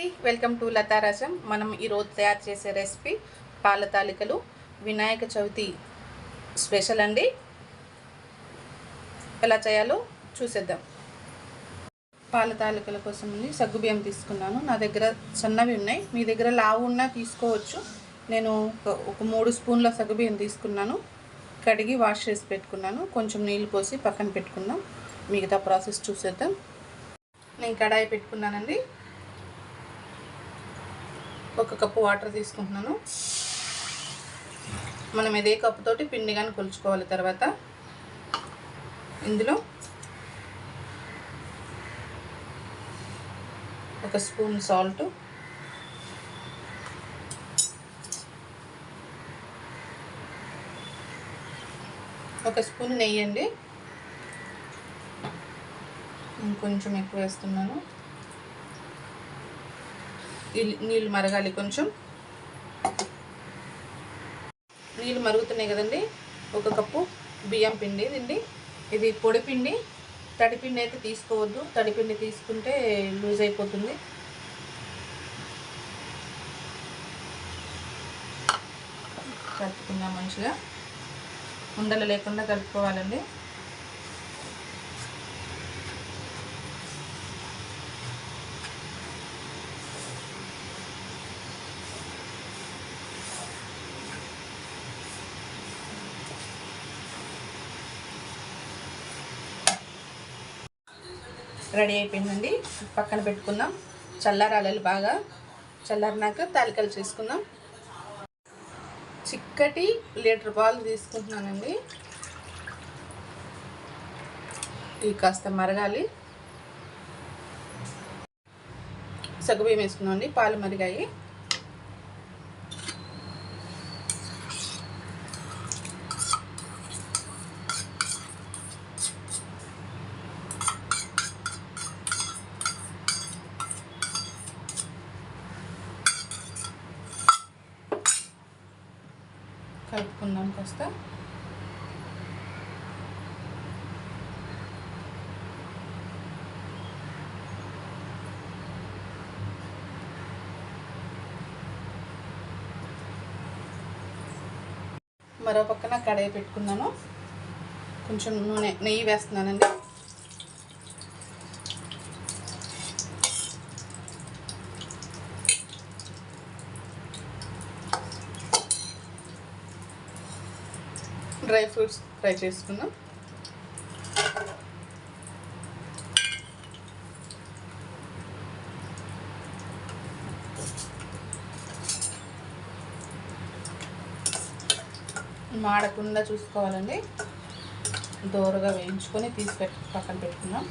Welcome to లతారసం మనం ఈరోజు తయారు చేసే రెసిపీ పాల తాలికలు వినాయక చవితి స్పెషల్ అండి. ఎలా చేయాలో చూసేద్దాం. పాల తాలికల కోసం సగ్గుబియ్యం తీసుకున్నాను. నా దగ్గర సన్నవి ఉన్నాయి. మీ దగ్గర లావు ఉన్నా తీసుకోవచ్చు. నేను ఒక- ఒక మూడు స్పూన్ల సగ్గుబియ్యం తీసుకున్నాను. కడిగి వాష్ చేసి పెట్టుకున్నాను. కొంచెం నీళ్ళు పోసి పక్కన పెట్టుకుందాం. మిగతా ప్రాసెస్ చూసేద్దాం. నేను కడాయి పెట్టుకున్నానండి. ఒక కప్పు వాటర్ తీసుకుంటున్నాను. మనం ఇదే కప్పుతోటి పిండి కానీ కొలుచుకోవాలి తర్వాత. ఇందులో ఒక స్పూన్ సాల్ట్. ఒక స్పూన్ నెయ్యి అండి. ఇంకొంచెం ఎక్కువ వేస్తున్నాను. నీళ్ళు మరగాలి కొంచెం. నీళ్ళు మరుగుతున్నాయి కదండి. ఒక కప్పు బియ్యం పిండి ఇది ఇది పొడి పిండి. తడిపిండి అయితే తీసుకోవద్దు. తడిపిండి తీసుకుంటే లూజ్ అయిపోతుంది. కలుపుకుందాం మంచిగా. ఉండలు లేకుండా కలుపుకోవాలండి. రెడీ అయిపోయిందండి. పక్కన పెట్టుకుందాం. చల్లారాలలు బాగా. చల్లారినాక తాలికలు చేసుకుందాం. చిక్కటి లీటర్ పాలు తీసుకుంటున్నానండి. ఇవి కాస్త మరగాలి. సగ్గుబియ్యం వేసుకున్నాం అండి పాలు మరిగాయి కలుపుకుందాం కాస్త మరో పక్కన కడాయి పెట్టుకున్నాను. కొంచెం నూనె నెయ్యి వేస్తున్నానండి. డ్రై ఫ్రూట్స్ ఫ్రై చేసుకుందాం. మాడకుండా చూసుకోవాలండి. దోరగా వేయించుకొని తీసి పెట్టి పక్కన పెట్టుకుందాం.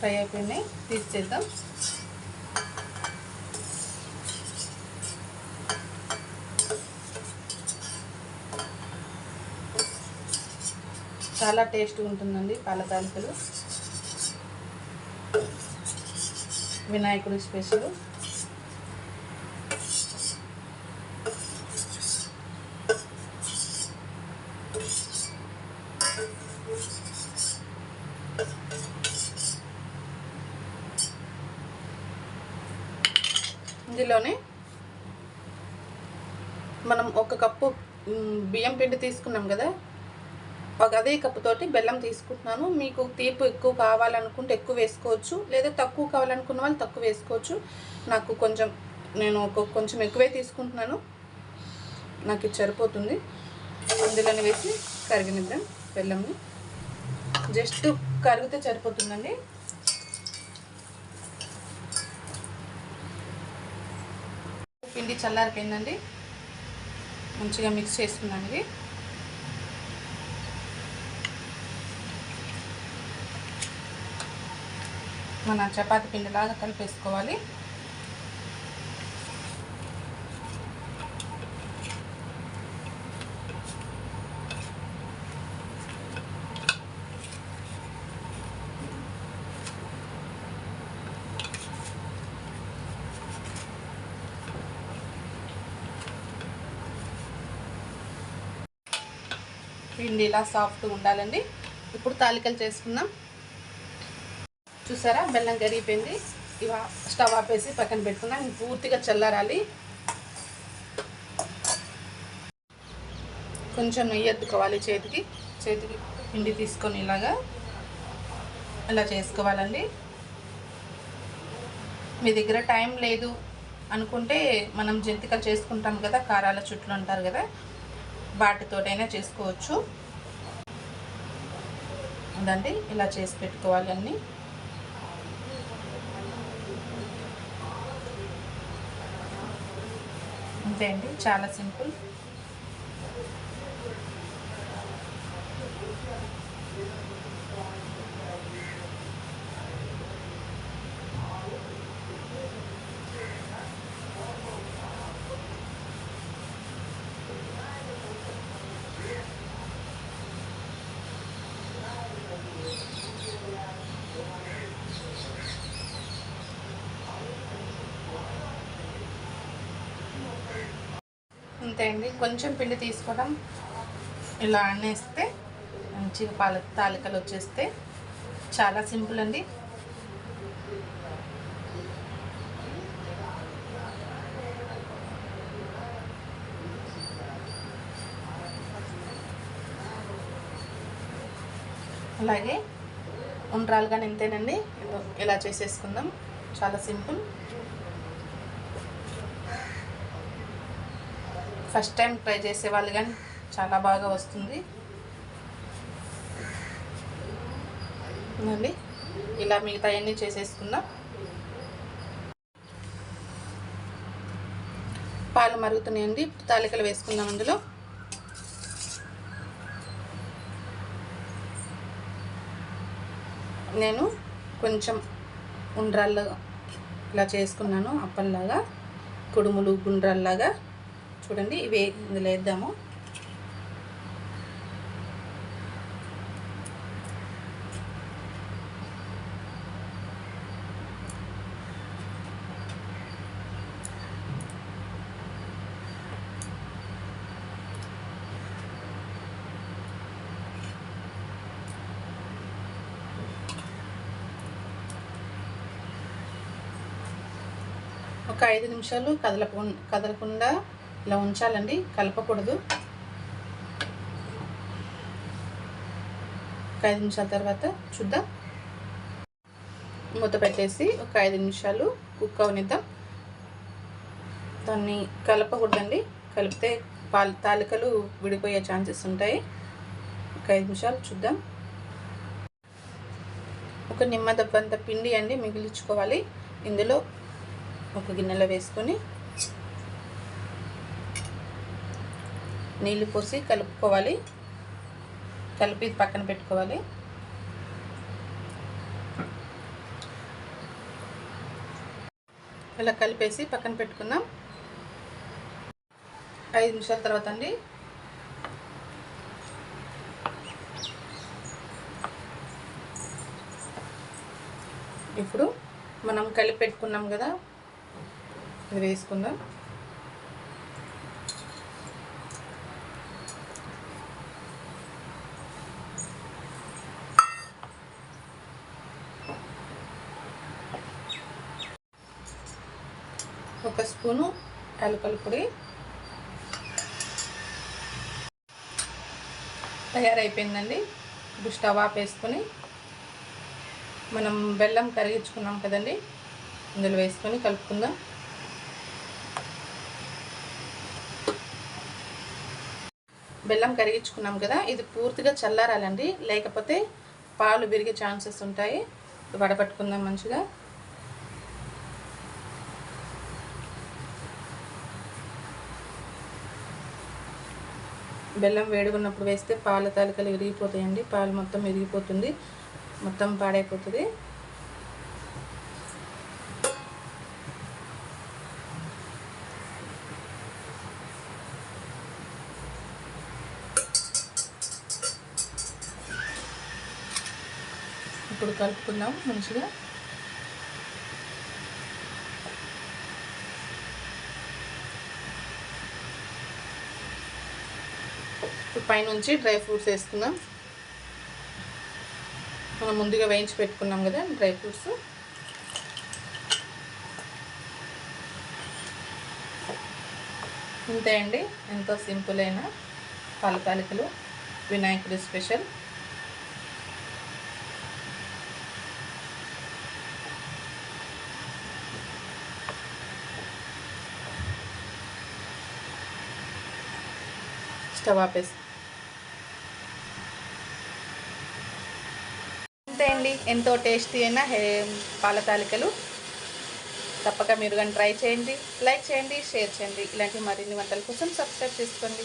ఫ్రై అయిపోయినాయి. తీసేద్దాం చాలా టేస్ట్గా ఉంటుందండి పాల తాలికలు వినాయకుడి స్పెషల్. ఇందులోనే మనం ఒక కప్పు బియ్యం పిండి తీసుకున్నాం కదా? ఒక అదే కప్పుతోటి బెల్లం తీసుకుంటున్నాను. మీకు తీపి ఎక్కువ కావాలనుకుంటే ఎక్కువ వేసుకోవచ్చు. లేదా తక్కువ కావాలనుకున్న వాళ్ళు తక్కువ వేసుకోవచ్చు. నాకు కొంచెం నేను ఒక కొంచెం ఎక్కువే తీసుకుంటున్నాను. నాకు ఇది సరిపోతుంది. అందులోనే వేసి కరిగినిద్దాం బెల్లంని. జస్ట్ కరిగితే సరిపోతుందండి. పిండి చల్లారిపోయిందండి. మంచిగా మిక్స్ చేసుకున్నాను ఇది. మన చపాతి పిండిలాగా కలిపేసుకోవాలి. పిండి ఇలా సాఫ్ట్గా ఉండాలండి. ఇప్పుడు తాలికలు చేసుకుందాం. చూసారా? బెల్లం కరిగిపోయింది ఇవ స్టవ్ ఆపేసి పక్కన పెట్టుకుందాం. పూర్తిగా చల్లారాలి. కొంచెం నెయ్యి ఎత్తుకోవాలి చేతికి. చేతికి పిండి తీసుకొని ఇలాగా ఇలా చేసుకోవాలండి. మీ దగ్గర టైం లేదు అనుకుంటే మనం జంతికలు చేసుకుంటాం కదా కారాల చుట్లు అంటారు కదా వాటితోటైనా చేసుకోవచ్చు. అదండి ఇలా చేసి పెట్టుకోవాలి అన్నీ. అంతే అండి చాలా సింపుల్. అంతే అండి కొంచెం పిండి తీసుకోవడం ఇలా అన్నేస్తే మంచిగా పాల తాలికలు వచ్చేస్తే చాలా సింపుల్ అండి. అలాగే ఉండ్రాలుగా నింతేనండి ఇలా చేసేసుకుందాం. చాలా సింపుల్. ఫస్ట్ టైం ట్రై చేసే వాళ్ళు కానీ చాలా బాగా వస్తుంది. అండి ఇలా మిగతా అన్నీ చేసేసుకుందాం. పాలు మరుగుతున్నాయండి ఇప్పుడు తాలికలు వేసుకుందాం అందులో. నేను కొంచెం ఉండ్రాల్లో ఇలా చేసుకున్నాను అప్పల్లాగా కుడుములు గుండ్రాల్లాగా. చూడండి ఇవి ఇందులో వేద్దాము. ఒక ఐదు నిమిషాలు కదలకు కదలకుండా ఇలా ఉంచాలండి కలపకూడదు. ఒక ఐదు నిమిషాల తర్వాత చూద్దాం. మూత పెట్టేసి ఒక ఐదు నిమిషాలు కుక్ అవనిద్దాం. దాన్ని కలపకూడదండి. కలిపితే పాలు తాలికలు విడిపోయే ఛాన్సెస్ ఉంటాయి. ఒక ఐదు నిమిషాలు చూద్దాం. ఒక నిమ్మ దబ్బంత పిండి అండి మిగిలించుకోవాలి. ఇందులో ఒక గిన్నెలో వేసుకొని నీళ్ళు పోసి కలుపుకోవాలి. కలిపి పక్కన పెట్టుకోవాలి. ఇలా కలిపేసి పక్కన పెట్టుకుందాం. ఐదు నిమిషాల తర్వాత అండి. ఇప్పుడు మనం కలిపి పెట్టుకున్నాం కదా ఇది వేసుకుందాం ఒక స్పూను యాలకల పొడి తయారైపోయిందండి. ఇప్పుడు స్టవ్ ఆపేసుకొని మనం బెల్లం కరిగించుకున్నాం కదండి. ఇందులో వేసుకొని కలుపుకుందాం. బెల్లం కరిగించుకున్నాం కదా ఇది పూర్తిగా చల్లారాలండి. లేకపోతే పాలు విరిగే ఛాన్సెస్ ఉంటాయి. వడపట్టుకుందాం మంచిగా. బెల్లం వేడుకున్నప్పుడు వేస్తే పాల తాలికలు విరిగిపోతాయండి. పాలు మొత్తం విరిగిపోతుంది. మొత్తం పాడైపోతుంది. ఇప్పుడు కలుపుకుందాం మంచిగా. పైనుంచి డ్రై ఫ్రూట్స్ వేసుకుందాం. మనం ముందుగా వేయించి పెట్టుకున్నాం కదా డ్రై ఫ్రూట్స్. ఇంతే అండి ఎంతో సింపుల్ అయిన పలకాలికలు వినాయకుడి స్పెషల్. స్టవ్ ఆపేసి అంతే అండి ఎంతో టేస్టీ అయిన హే పాల తప్పక మీరు కానీ ట్రై చేయండి లైక్ చేయండి షేర్ చేయండి. ఇలాంటి మరిన్ని వంటల కోసం సబ్స్క్రైబ్ చేసుకోండి.